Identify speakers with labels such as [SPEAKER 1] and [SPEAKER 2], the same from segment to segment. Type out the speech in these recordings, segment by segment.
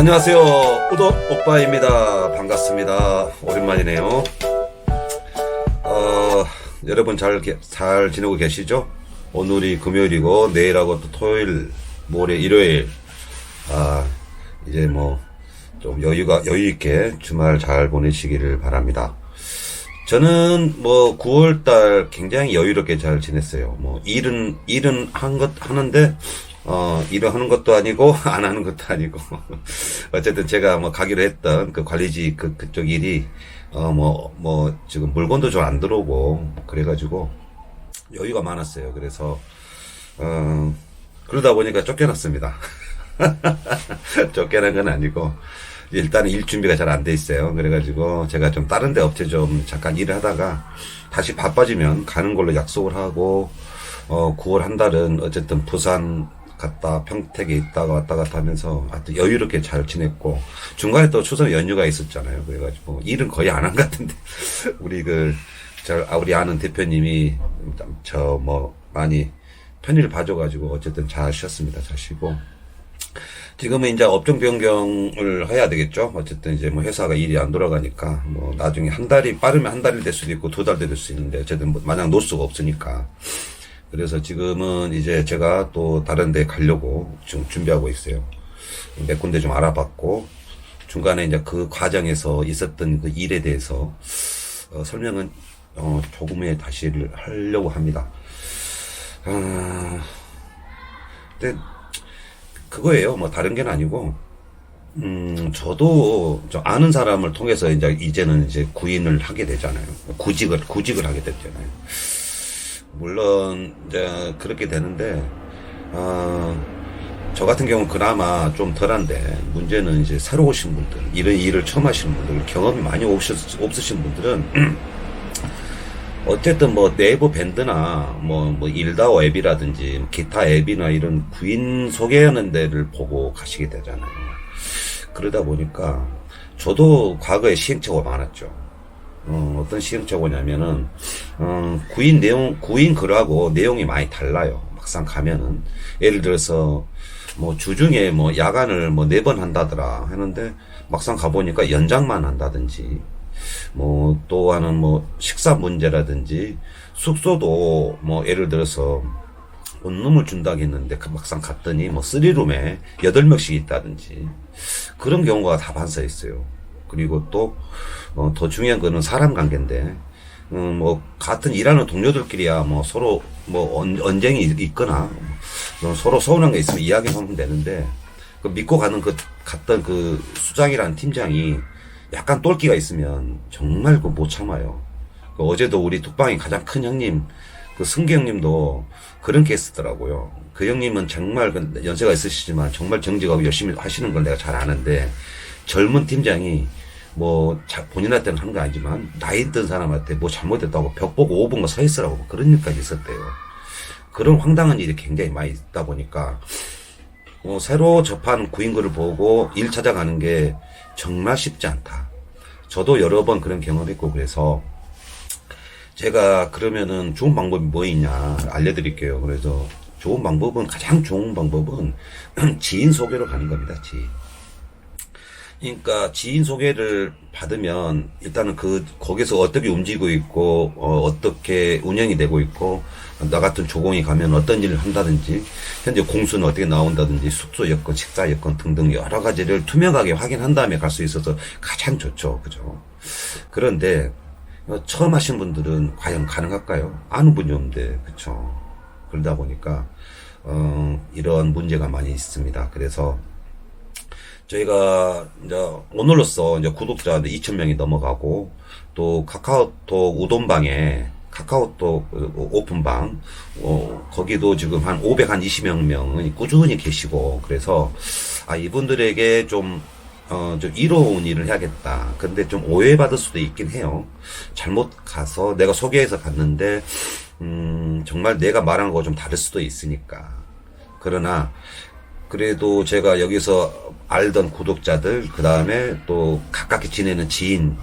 [SPEAKER 1] 안녕하세요. 우도 오빠입니다. 반갑습니다. 오랜만이네요. 어, 여러분 잘, 게- 잘 지내고 계시죠? 오늘이 금요일이고, 내일하고 또 토요일, 모레 일요일, 아, 이제 뭐, 좀 여유가, 여유있게 주말 잘 보내시기를 바랍니다. 저는 뭐 9월달 굉장히 여유롭게 잘 지냈어요. 뭐 일은 일은 한 것 하는데 어 일을 하는 것도 아니고 안 하는 것도 아니고 어쨌든 제가 뭐 가기로 했던 그 관리직 그 그쪽 일이 어뭐뭐 지금 물건도 좀 안 들어오고 그래가지고 여유가 많았어요. 그래서 어 그러다 보니까 쫓겨났습니다. 쫓겨난 건 아니고 일단 일 준비가 잘 안 돼 있어요. 그래가지고 제가 좀 다른 데 업체 좀 잠깐 일을 하다가 다시 바빠지면 가는 걸로 약속을 하고 어 9월 한 달은 어쨌든 부산 갔다 평택에 있다가 왔다 갔다 하면서 하여튼 여유롭게 잘 지냈고 중간에 또 추석 연휴가 있었잖아요. 그래가지고 일은 거의 안 한 것 같은데 우리 그 저 우리 아는 대표님이 저 뭐 많이 편의를 봐줘가지고 어쨌든 잘 쉬었습니다. 잘 쉬고 지금은 이제 업종 변경을 해야 되겠죠. 어쨌든 이제 뭐 회사가 일이 안 돌아가니까 뭐 나중에 한 달이 빠르면 한 달이 될 수도 있고 두달될수 있는데 어쨌든 뭐 마냥 놓을 수가 없으니까. 그래서 지금은 이제 제가 또 다른 데 가려고 지금 준비하고 있어요. 몇 군데 좀 알아봤고 중간에 이제 그 과정에서 있었던 그 일에 대해서 어, 설명은 어, 조금에 다시 하려고 합니다. 아, 근데 그거예요. 뭐 다른 게 아니고, 음, 저도 저 아는 사람을 통해서 이제 이제는 이제 구인을 하게 되잖아요. 구직을 구직을 하게 됐잖아요. 물론 이제 그렇게 되는데, 아, 저 같은 경우는 그나마 좀 덜한데 문제는 이제 새로 오신 분들, 이런 일을 처음 하시는 분들, 경험이 많이 없으, 없으신 분들은 어쨌든 뭐 네이버 밴드나 뭐, 뭐 일다오 앱이라든지 기타 앱이나 이런 구인 소개하는 데를 보고 가시게 되잖아요. 그러다 보니까 저도 과거에 시행착오가 많았죠. 어, 어떤 시행착오냐면은, 어, 구인 내용, 구인 글하고 내용이 많이 달라요. 막상 가면은. 예를 들어서, 뭐 주중에 뭐 야간을 뭐 네 번 한다더라 하는데 막상 가보니까 연장만 한다든지 뭐또 하는 뭐 식사 문제라든지 숙소도 뭐 예를 들어서 원룸을 준다고 했는데 그 막상 갔더니 뭐 쓰리룸에 여덟 명씩 있다든지 그런 경우가 다 반사 있어요. 그리고 또더 중요한 거는 사람 관계인데 음, 뭐 같은 일하는 동료들끼리야 뭐 서로 뭐 언, 언쟁이 있거나 뭐 서로 서운한 게 있으면 이야기하면 되는데 그 믿고 가는 그 갔던 그 수장이라는 팀장이 약간 똘끼가 있으면 정말 그 못 참아요. 그 어제도 우리 뚝방이 가장 큰 형님 그 승기 형님도 그런 케이스더라고요. 그 형님은 정말 그 연세가 있으시지만 정말 정직하고 열심히 하시는 걸 내가 잘 아는데 젊은 팀장이 뭐 자- 본인한테는 하는 거 아니지만 나이 든 사람한테 뭐 잘못했다고 벽 보고 5분간 서 있으라고 뭐 그런 일까지 있었대요. 그런 황당한 일이 굉장히 많이 있다 보니까 어, 새로 접한 구인글을 보고 일 찾아가는 게 정말 쉽지 않다. 저도 여러 번 그런 경험했고 그래서 제가 그러면은 좋은 방법이 뭐 있냐 알려드릴게요. 그래서 좋은 방법은 가장 좋은 방법은 지인 소개로 가는 겁니다. 지인. 그러니까 지인 소개를 받으면 일단은 그 거기서 어떻게 움직이고 있고 어, 어떻게 운영이 되고 있고 나 같은 조공이 가면 어떤 일을 한다든지 현재 공수는 어떻게 나온다든지 숙소 여건 식사 여건 등등 여러 가지를 투명하게 확인한 다음에 갈 수 있어서 가장 좋죠. 그죠? 그런데 어, 처음 하신 분들은 과연 가능할까요? 아는 분이 없는데 그쵸? 그러다 보니까 어, 이런 문제가 많이 있습니다. 그래서 저희가 이제 오늘로써 이제 구독자 2,000명이 넘어가고 또 카카오톡 우돈방에 카카오톡 그 오픈방 어, 거기도 지금 한 520명 명이 꾸준히 계시고 그래서 아 이분들에게 좀 어, 좀 이로운 일을 해야겠다. 근데 좀 오해받을 수도 있긴 해요. 잘못 가서 내가 소개해서 갔는데, 음, 정말 내가 말한 거 좀 다를 수도 있으니까. 그러나, 그래도 제가 여기서 알던 구독자들, 그 다음에 또 가깝게 지내는 지인,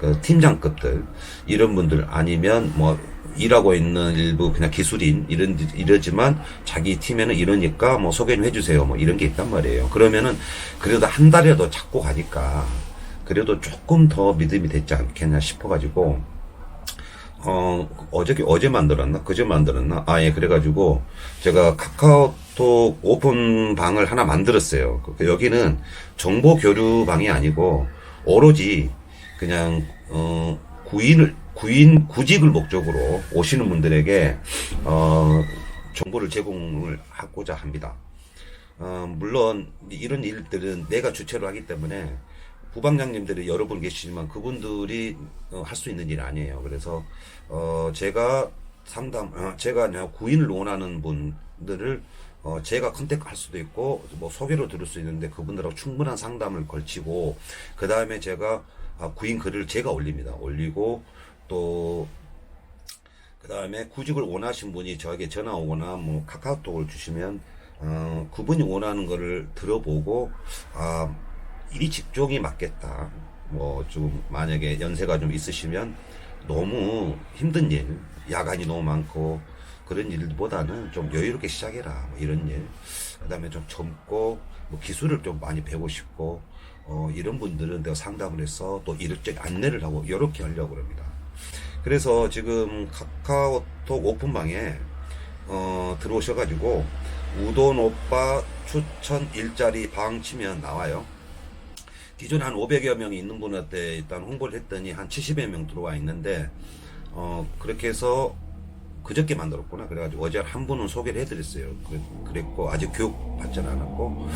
[SPEAKER 1] 그 팀장급들, 이런 분들 아니면 뭐 일하고 있는 일부 그냥 기술인 이런 이러지만 자기 팀에는 이러니까 뭐 소개 좀 해주세요 뭐 이런 게 있단 말이에요. 그러면은 그래도 한 달이라도 잡고 가니까 그래도 조금 더 믿음이 됐지 않겠냐 싶어가지고 어 어저께 어제 만들었나 그제 만들었나 아 예 그래가지고 제가 카카오톡 오픈 방을 하나 만들었어요. 그- 여기는 정보 교류 방이 아니고 오로지 그냥 어 구인을 구인 구직을 목적으로 오시는 분들에게 어 정보를 제공을 하고자 합니다. 어, 물론 이런 일들은 내가 주체로 하기 때문에 부방장님들이 여러 분 계시지만 그분들이 어, 할 수 있는 일 아니에요. 그래서 어, 제가 상담, 어, 제가 구인을 원하는 분들을 어, 제가 컨택할 수도 있고 뭐 소개로 들을 수 있는데 그분들하고 충분한 상담을 걸치고 그 다음에 제가 아, 구인 글을 제가 올립니다. 올리고 또 그 다음에 구직을 원하신 분이 저에게 전화 오거나 뭐 카카오톡을 주시면 어, 그분이 원하는 거를 들어보고 아, 이 직종이 맞겠다. 뭐 좀 만약에 연세가 좀 있으시면 너무 힘든 일, 야간이 너무 많고 그런 일보다는 좀 여유롭게 시작해라. 뭐 이런 일. 그다음에 좀 젊고 뭐 기술을 좀 많이 배우고 싶고 어, 이런 분들은 내가 상담을 해서 또 이렇게 안내를 하고 이렇게 하려고 합니다. 그래서 지금 카카오톡 오픈방에 어, 들어오셔가지고 우돈 오빠 추천 일자리 방 치면 나와요. 기존에 한 500여 명이 있는 분한테 일단 홍보를 했더니 한 70여 명 들어와 있는데 어, 그렇게 해서 그저께 만들었구나. 그래가지고 어제 한 분은 소개를 해드렸어요. 그- 그랬고 아직 교육 받지는 않았고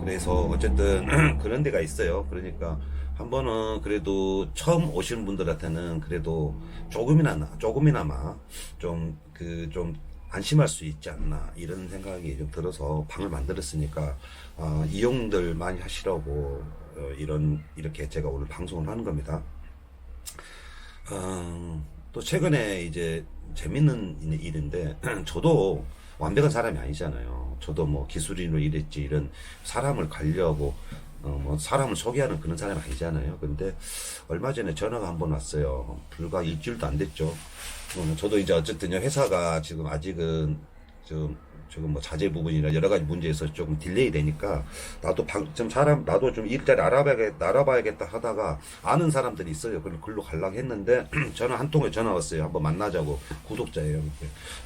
[SPEAKER 1] 그래서 어쨌든 그런 데가 있어요. 그러니까 한 번은 그래도 처음 오시는 분들한테는 그래도 조금이나 조금이나마 좀 그 좀 안심할 수 있지 않나 이런 생각이 좀 들어서 방을 만들었으니까 어, 이용들 많이 하시라고 어, 이런 이렇게 제가 오늘 방송을 하는 겁니다. 어, 또 최근에 이제 재밌는 일인데 저도 완벽한 사람이 아니잖아요. 저도 뭐 기술인으로 일했지 이런 사람을 관리하고 어, 뭐 사람을 소개하는 그런 사람이 아니잖아요. 근데 얼마 전에 전화가 한 번 왔어요. 불과 일주일도 안 됐죠. 어, 저도 이제 어쨌든 회사가 지금 아직은 좀 지금 뭐 자재 부분이나 여러 가지 문제에서 조금 딜레이 되니까 나도 방, 좀 사람 나도 좀 일자리 알아봐야겠다 알아봐야겠다 하다가 아는 사람들이 있어요. 그럼 글로 갈라고 했는데 전화 한 통에 전화 왔어요. 한번 만나자고 구독자예요.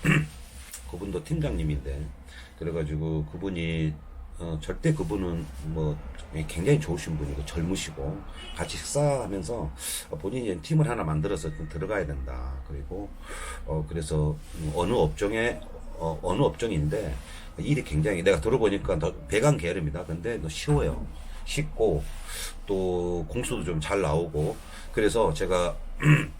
[SPEAKER 1] 그분도 팀장님인데 그래가지고 그분이 어, 절대 그분은 뭐 굉장히 좋으신 분이고 젊으시고 같이 식사하면서 본인이 팀을 하나 만들어서 좀 들어가야 된다. 그리고 어 그래서 어느 업종에 어, 어느 업종인데 일이 굉장히 내가 들어보니까 더 배관 계열입니다. 근데 너 쉬워요. 쉽고 또 공수도 좀 잘 나오고 그래서 제가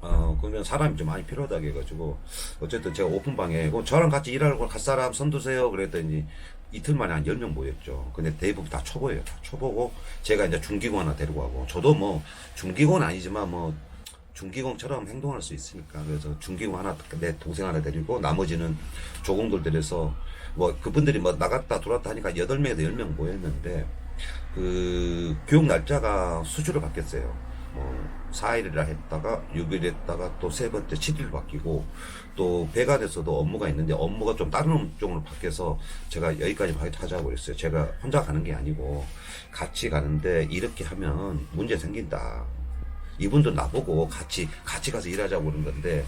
[SPEAKER 1] 어, 그러면 사람이 좀 많이 필요하다 해가지고, 어쨌든 제가 오픈방에, 그 저랑 같이 일하고 갈 사람 손드세요. 그랬더니, 이틀 만에 한 10명 모였죠. 근데 대부분 다 초보예요. 다 초보고, 제가 이제 중기공 하나 데리고 가고, 저도 뭐, 중기공은 아니지만 뭐, 중기공처럼 행동할 수 있으니까. 그래서 중기공 하나, 내 동생 하나 데리고, 나머지는 조공들 데려서, 뭐, 그분들이 뭐, 나갔다 들어왔다 하니까 8명에서 10명 모였는데, 그, 교육 날짜가 수주로 바뀌었어요. 뭐 4일이라 했다가 6일 했다가 또 세 번째 7일 바뀌고 또 배관에서도 업무가 있는데 업무가 좀 다른 업종으로 바뀌어서 제가 여기까지 하자고 그랬어요. 제가 혼자 가는 게 아니고 같이 가는데 이렇게 하면 문제 생긴다. 이분도 나보고 같이 같이 가서 일하자고 그러는 건데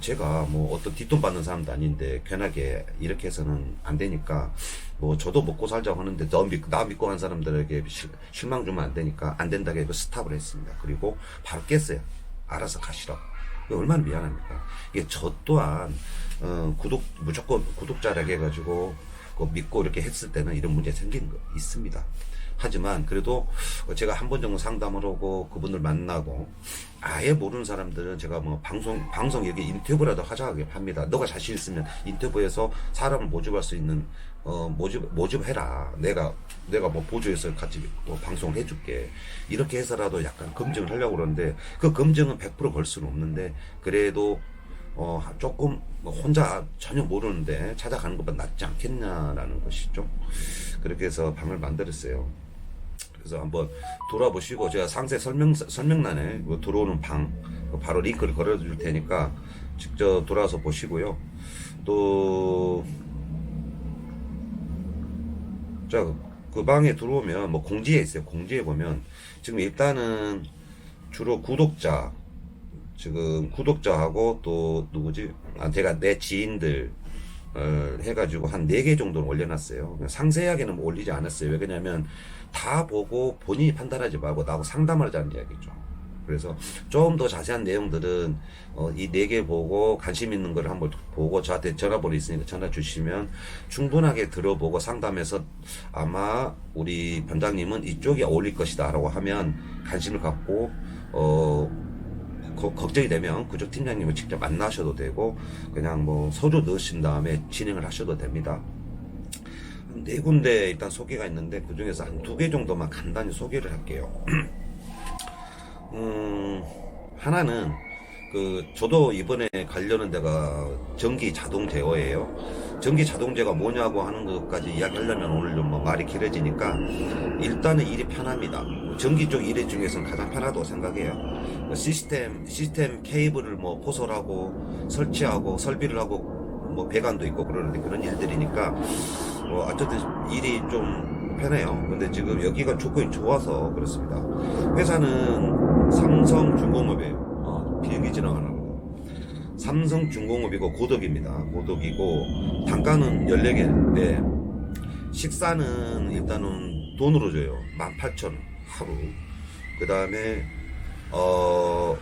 [SPEAKER 1] 제가 뭐 어떤 뒷돈 받는 사람도 아닌데 괜하게 이렇게 해서는 안 되니까 뭐 저도 먹고 살자고 하는데 너 믿, 나 믿고 한 사람들에게 실, 실망 주면 안 되니까 안 된다고 해서 스탑을 했습니다. 그리고 바로 깼어요. 알아서 가시라고. 얼마나 미안합니까? 이게 저 또한 어, 구독 무조건 구독자라고 해가지고 그 믿고 이렇게 했을 때는 이런 문제 생기는 거 있습니다. 하지만 그래도 제가 한 번 정도 상담을 하고 그분들 만나고 아예 모르는 사람들은 제가 뭐 방송 방송 이렇게 인터뷰라도 하자고 합니다. 너가 자신 있으면 인터뷰에서 사람을 모집할 수 있는 어 모집 모집해라. 내가 내가 뭐 보조해서 같이 뭐 방송을 해줄게. 이렇게 해서라도 약간 검증을 하려고 그러는데 그 검증은 100%걸 수는 없는데 그래도 어, 조금 뭐 혼자 전혀 모르는데 찾아가는 것보다 낫지 않겠냐라는 것이죠. 그렇게 해서 방을 만들었어요. 그래서 한번 돌아보시고 제가 상세 설명 설명란에 뭐 들어오는 방 바로 링크를 걸어줄 테니까 직접 돌아와서 보시고요. 또, 자, 그 방에 들어오면 뭐 공지에 있어요. 공지에 보면 지금 일단은 주로 구독자, 지금 구독자하고 또 누구지? 아, 제가 내 지인들, 어, 해가지고 한 4개 정도는 올려놨어요. 상세하게는 뭐 올리지 않았어요. 왜 그러냐면 다 보고 본인이 판단하지 말고 나하고 상담을 하자는 이야기죠. 그래서 좀 더 자세한 내용들은 어, 이 네 개 보고 관심 있는 걸 한번 보고 저한테 전화번호 있으니까 전화 주시면 충분하게 들어보고 상담해서 아마 우리 반장님은 이쪽이 어울릴 것이다 라고 하면 관심을 갖고 어 거- 걱정이 되면 그쪽 팀장님을 직접 만나셔도 되고 그냥 뭐 서류 넣으신 다음에 진행을 하셔도 됩니다. 한네 군데 일단 소개가 있는데 그 중에서 한 두 개 정도만 간단히 소개를 할게요. 음, 하나는 그 저도 이번에 가려는 데가 전기 자동 제어예요. 전기 자동 제어가 뭐냐고 하는 것까지 이야기하려면 오늘 좀 뭐 말이 길어지니까 일단은 일이 편합니다. 전기 쪽일 중에서는 가장 편하다고 생각해요. 뭐 시스템 시스템 케이블을 뭐 포설하고 설치하고 설비를 하고 뭐 배관도 있고 그러는데 그런 일들이니까 뭐 어쨌든 일이 좀 편해요. 근데 지금 여기가 조건이 좋아서 그렇습니다. 회사는 삼성중공업이에요. 어, 비행기 지나가는 거. 삼성중공업이고 고덕입니다. 고덕이고 단가는 14개인데 식사는 일단은 돈으로 줘요. 18,000원 하루. 그 다음에 어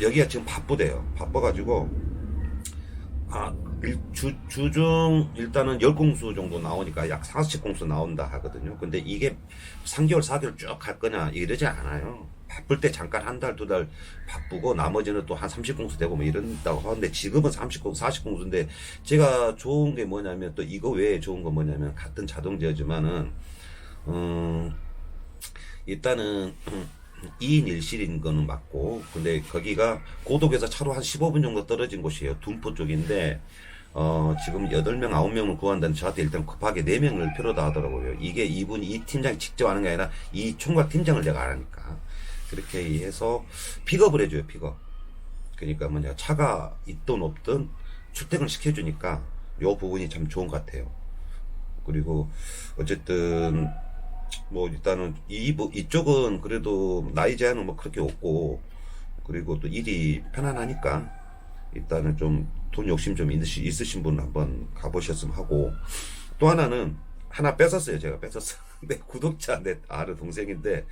[SPEAKER 1] 여기가 지금 바쁘대요. 바빠가지고 아, 일- 주, 주중 일단은 10공수 정도 나오니까 약 40공수 나온다 하거든요. 근데 이게 3개월, 4개월 쭉 갈 거냐 이러지 않아요. 바쁠 때 잠깐 한 달, 두 달 바쁘고 나머지는 또 한 30공수 되고 뭐 이런다고 하는데 지금은 30공수, 40공수인데 제가 좋은 게 뭐냐면 또 이거 외에 좋은 건 뭐냐면 같은 자동제어지만은, 음, 일단은 2인 1실인 거는 맞고 근데 거기가 고독에서 차로 한 15분 정도 떨어진 곳이에요. 둔포 쪽인데 어 지금 8명 9명을 구한다는 저한테 일단 급하게 4명을 필요다 하더라고요. 이게 이분 이 팀장이 직접 하는 게 아니라 이 총각 팀장을 내가 아니까 그렇게 해서 픽업을 해줘요. 픽업. 그러니까 뭐냐 차가 있든 없든 출퇴근을 시켜주니까 요 부분이 참 좋은 것 같아요. 그리고 어쨌든 뭐 일단은 이 부- 이쪽은 그래도 나이 제한은 뭐 그렇게 없고 그리고 또 일이 편안하니까 일단은 좀 돈 욕심 좀 있으시, 있으신 분 한번 가보셨으면 하고. 또 하나는 하나 뺏었어요 제가 뺏었어. 내 구독자 내 아는 동생인데.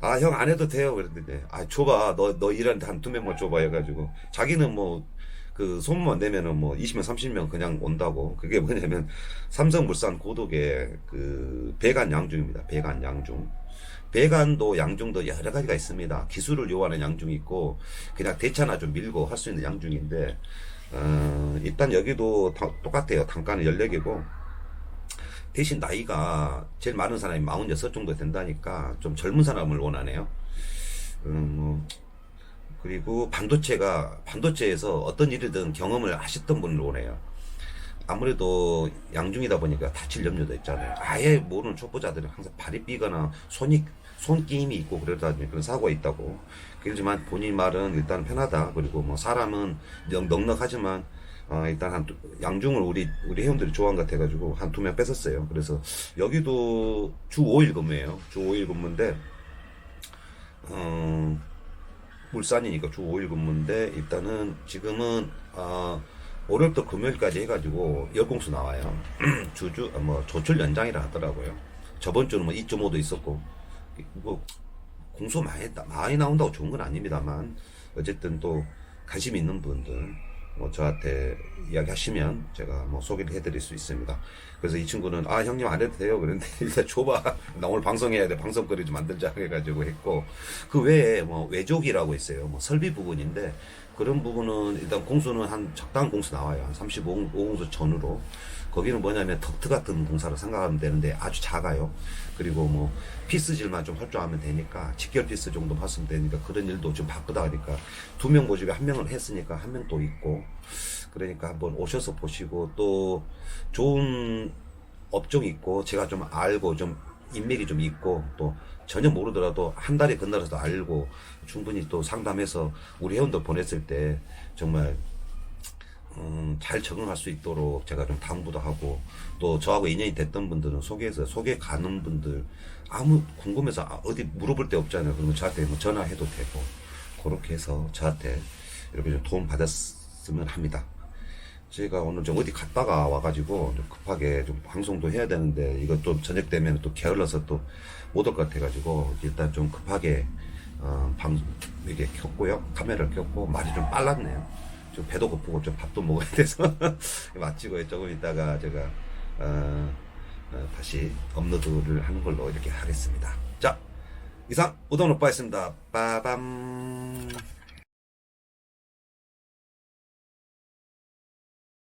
[SPEAKER 1] 아 형 안 해도 돼요. 그랬는데 아 줘봐. 너 너 일하는데 한 두 명만 줘봐 해가지고. 자기는 뭐 그 소문만 내면은 뭐 20명 30명 그냥 온다고. 그게 뭐냐면 삼성물산 고독에 그 배관 양중입니다. 배관 양중. 배관도 양중도 여러 가지가 있습니다. 기술을 요하는 양중이 있고 그냥 대차나 좀 밀고 할 수 있는 양중인데 어, 일단 여기도 다- 똑같아요. 단가는 14개고 대신 나이가 제일 많은 사람이 46 정도 된다니까 좀 젊은 사람을 원하네요. 음, 뭐, 그리고 반도체가, 반도체에서 어떤 일이든 경험을 하셨던 분을 원해요. 아무래도 양중이다 보니까 다칠 염려도 있잖아요. 아예 모르는 초보자들은 항상 발이 삐거나 손이, 손끼임이 있고 그러다 보니 그런 사고가 있다고. 그렇지만 본인 말은 일단 편하다. 그리고 뭐 사람은 넉- 넉넉하지만 어, 일단 한, 두- 양중을 우리, 우리 회원들이 좋아한 것 같아가지고 한 두명 뺏었어요. 그래서 여기도 주 5일 근무예요. 주 5일 근무인데, 어, 울산이니까 주 5일 근무인데, 일단은 지금은, 어, 월요일부터 금요일까지 해가지고 열공수 나와요. 주주, 아, 뭐, 조출 연장이라 하더라고요. 저번 주는 뭐 2.5도 있었고, 뭐, 공수 많이, 많이 나온다고 좋은 건 아닙니다만, 어쨌든 또 관심 있는 분들, 뭐 저한테 이야기하시면 제가 뭐 소개를 해드릴 수 있습니다. 그래서 이 친구는 아 형님 안 해도 돼요. 그런데 일단 줘봐. 나 오늘 방송해야 돼. 방송거리 좀 만들자 해가지고 했고 그 외에 뭐 외족이라고 있어요. 뭐 설비 부분인데 그런 부분은 일단 공수는 한 적당한 공수 나와요. 한 35공수 전후로. 거기는 뭐냐면 덕트 같은 공사로 생각하면 되는데 아주 작아요. 그리고 뭐 피스질만 좀 알면 되니까 직결 피스 정도 봤으면 되니까 그런 일도 좀 바쁘다 하니까 두 명 모집에 한 명을 했으니까 한 명 또 있고 그러니까 한번 오셔서 보시고 또 좋은 업종이 있고 제가 좀 알고 좀 인맥이 좀 있고 또 전혀 모르더라도 한 달에 건너라도 알고 충분히 또 상담해서 우리 회원들 보냈을 때 정말 음, 잘 적응할 수 있도록 제가 좀 당부도 하고 또 저하고 인연이 됐던 분들은 소개해서 소개 가는 분들 아무 궁금해서 아, 어디 물어볼 데 없잖아요. 그러면 저한테 뭐 전화해도 되고 그렇게 해서 저한테 이렇게 좀 도움 받았으면 합니다. 제가 오늘 좀 어디 갔다가 와가지고 좀 급하게 좀 방송도 해야 되는데 이것도 저녁 되면 또 게을러서 또 못 올 것 같아가지고 일단 좀 급하게 어, 방송 이게 켰고요. 카메라를 켰고 말이 좀 빨랐네요. 좀 배도 고프고 좀 밥도 먹어야 돼서 마치고 조금 있다가 제가 어, 어, 다시 업로드를 하는 걸로 이렇게 하겠습니다. 자 이상 우동 오빠였습니다. 빠밤